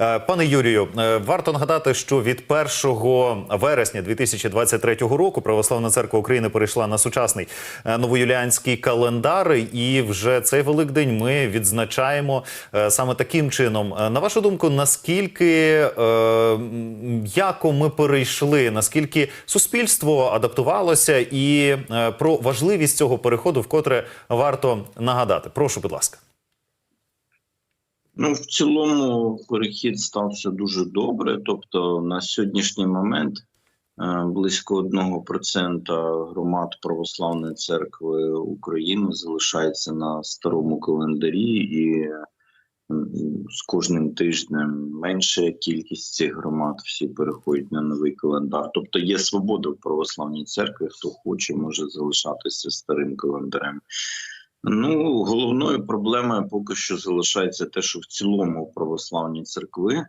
Е, Пане Юрію, е, варто нагадати, що від 1 вересня 2023 року Православна церква України перейшла на сучасний е, новоюліанський календар, і вже цей Великдень ми відзначаємо саме таким чином. На вашу думку, наскільки яко ми перейшли, наскільки суспільство адаптувалося, і про важливість цього переходу вкотре варто нагадати. Прошу, будь ласка. Ну, в цілому перехід стався дуже добре. Тобто, на сьогоднішній момент е, близько 1% громад Православної церкви України залишається на старому календарі, і з кожним тижнем менша кількість цих громад всі переходять на новий календар. Тобто є свобода в православній церкві. Хто хоче, може залишатися старим календарем. Ну, головною проблемою поки що залишається те, що в цілому православні церкви,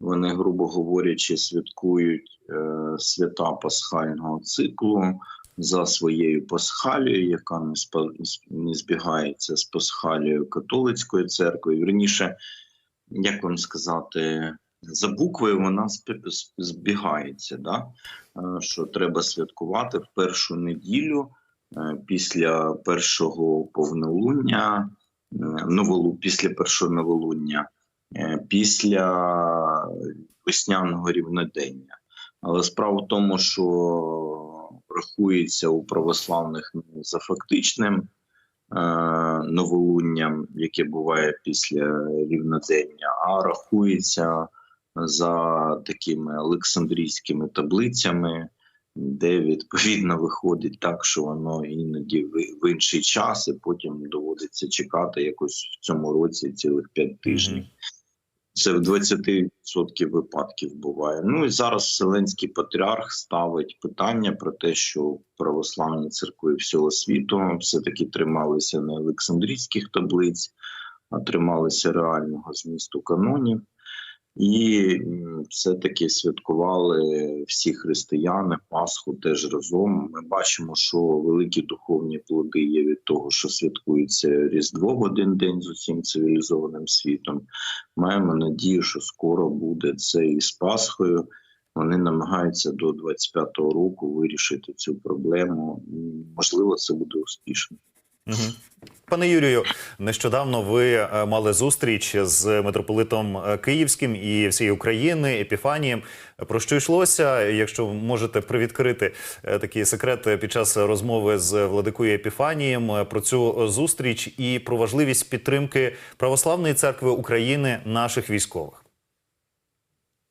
вони, грубо говорячи, святкують е, свята пасхального циклу за своєю пасхалією, яка не, спа, не збігається з пасхалією католицької церкви. Вірніше, як вам сказати, за буквою вона збігається, да? е, що треба святкувати в першу неділю після першого повнолуння, е, новолу, після першого новолуння, е, після весняного рівнодення. Але справа в тому, що рахується у православних за фактичним е, новолунням, яке буває після рівнодення, а рахується за такими олександрійськими таблицями, де відповідно виходить так, що воно іноді в- інший час, і потім доводиться чекати якось в цьому році цілих п'ять тижнів. Це в 20% випадків буває. Ну і зараз Вселенський патріарх ставить питання про те, що православні церкви всього світу все-таки трималися не Олександрійських таблиць, а трималися реального змісту канонів. І все-таки святкували всі християни Пасху теж разом. Ми бачимо, що великі духовні плоди є від того, що святкується Різдво в один день з усім цивілізованим світом. Маємо надію, що скоро буде це і з Пасхою. Вони намагаються до 25-го року вирішити цю проблему. Можливо, це буде успішно. Мгм. Пане Юрію, нещодавно ви е, мали зустріч з митрополитом е, Київським і всієї України Епіфанієм. Про що йшлося? Якщо можете привідкрити е, такий секрет е, під час розмови з владикою Епіфанієм про цю зустріч і про важливість підтримки православної церкви України наших військових.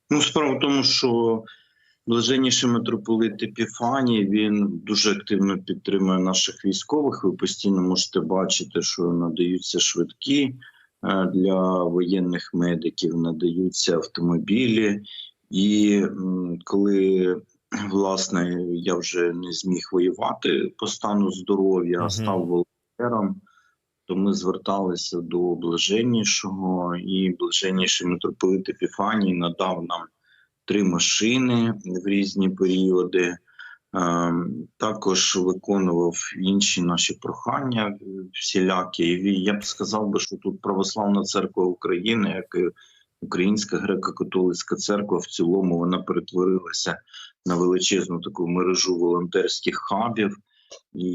Ну, справа в тому, що блаженніший митрополит Епіфаній він дуже активно підтримує наших військових. Ви постійно можете бачити, що надаються швидкі е, для воєнних медиків, надаються автомобілі. І коли власне я вже не зміг воювати по стану здоров'я, а став волонтером, то ми зверталися до блаженнішого, і блаженніший митрополит Епіфаній надав нам три машини в різні періоди. Ем, Також виконував інші наші прохання е, всілякі. Я б сказав би, що тут Православна церква України, як і Українська греко-католицька церква, в цілому вона перетворилася на величезну таку мережу волонтерських хабів, і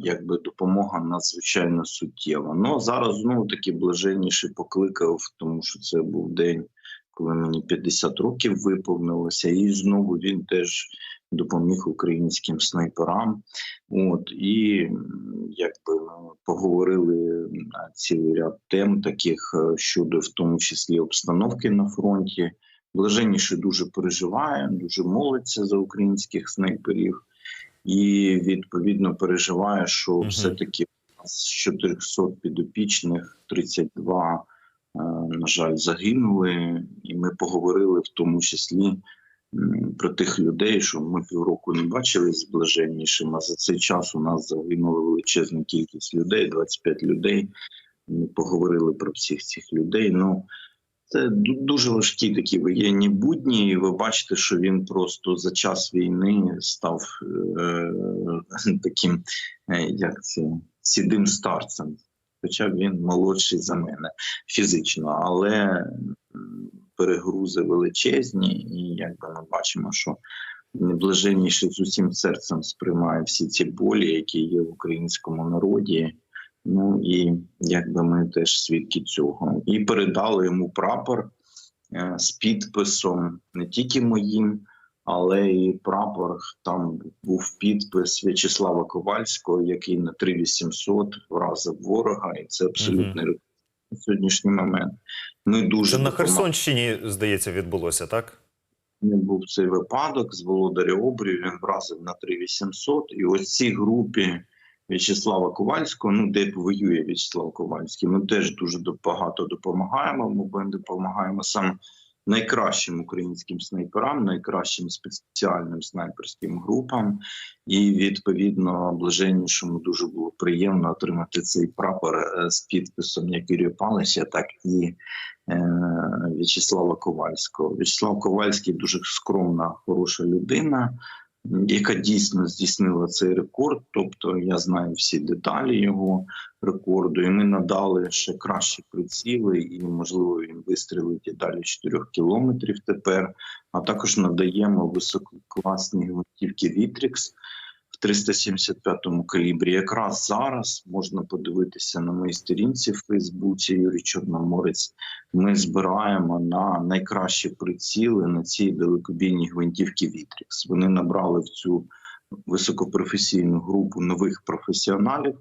якби допомога надзвичайно суттєва. Ну зараз знову таки блаженніший покликав, тому що це був день коли мені 50 років виповнилося, і знову він теж допоміг українським снайперам. От і якби ми поговорили на цілий ряд тем, таких е, щодо в тому числі обстановки на фронті. Блаженніше дуже переживає, дуже молиться за українських снайперів, і відповідно переживає, що все-таки з 400 підопічних 32 е, на жаль, загинули, і ми поговорили в тому числі про тих людей, що ми півроку не бачили з. А за цей час у нас загинула величезна кількість людей, 25 людей. Ми поговорили про всіх цих людей. Ну це дуже важкі такі воєнні будні. І ви бачите, що він просто за час війни став е, таким, е, як це сідим старцем. Хоча він молодший за мене фізично, але перегрузи величезні, і якби ми бачимо, що блаженніше з усім серцем сприймає всі ці болі, які є в українському народі. Ну і якби ми теж свідки цього. І передали йому прапор е, з підписом не тільки моїм, але і прапор. Там був підпис В'ячеслава Ковальського, який на 3800 вразив ворога, і це абсолютний рекорд на сьогоднішній момент. Ми дуже Це на. Херсонщині, здається, відбулося, так? Не був цей випадок з володаря обрію. Він вразив на 3800. І ось цій групі В'ячеслава Ковальського, ну де воює В'ячеслав Ковальський, ми теж дуже багато допомагаємо. Ми допомагаємо саме найкращим українським снайперам, найкращим спеціальним снайперським групам. І відповідно блаженнішому дуже було приємно отримати цей прапор е, з підписом як Юрія Палича, так і е, В'ячеслава Ковальського. В'ячеслав Ковальський дуже скромна, хороша людина, яка дійсно здійснила цей рекорд. Тобто я знаю всі деталі його рекорду, і ми надали ще кращі приціли, і можливо він вистрілить і далі 4 кілометрів тепер. А також надаємо висококласні гвинтівки Вітрікс в 375-му калібрі. Якраз зараз можна подивитися на моїй сторінці в Фейсбуці Юрій Чорноморець. Ми збираємо на найкращі приціли на ці далекобійні гвинтівки Вітрікс. Вони набрали в цю високопрофесійну групу нових професіоналів,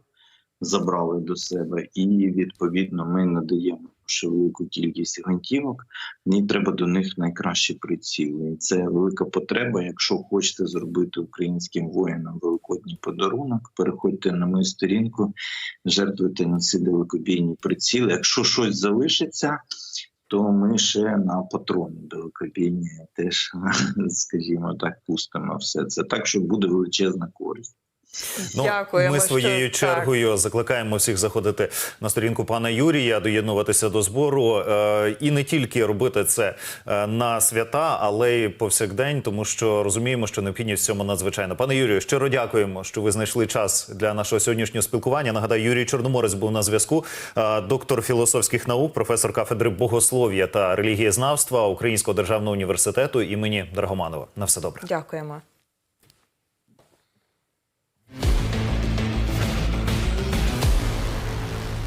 забрали до себе, і відповідно ми надаємо ще велику кількість гвинтівок. Мені треба до них найкращі приціли. І це велика потреба. Якщо хочете зробити українським воїнам великодній подарунок, переходьте на мою сторінку, жертвуйте на ці далекобійні приціли. Якщо щось залишиться, то ми ще на патрони далекобійні теж, скажімо так, пустимо все це. Так що буде величезна користь. Дякуємо. Ну, Ми що- своєю так. чергою закликаємо всіх заходити на сторінку пана Юрія, доєднуватися до збору е, і не тільки робити це е, на свята, але й повсякдень, тому що розуміємо, що необхідність в цьому надзвичайно. Пане Юрію, щиро дякуємо, що ви знайшли час для нашого сьогоднішнього спілкування. Нагадаю, Юрій Чорноморець був на зв'язку, е, доктор філософських наук, професор кафедри богослов'я та релігієзнавства Українського державного університету імені Драгоманова. На все добре. Дякуємо.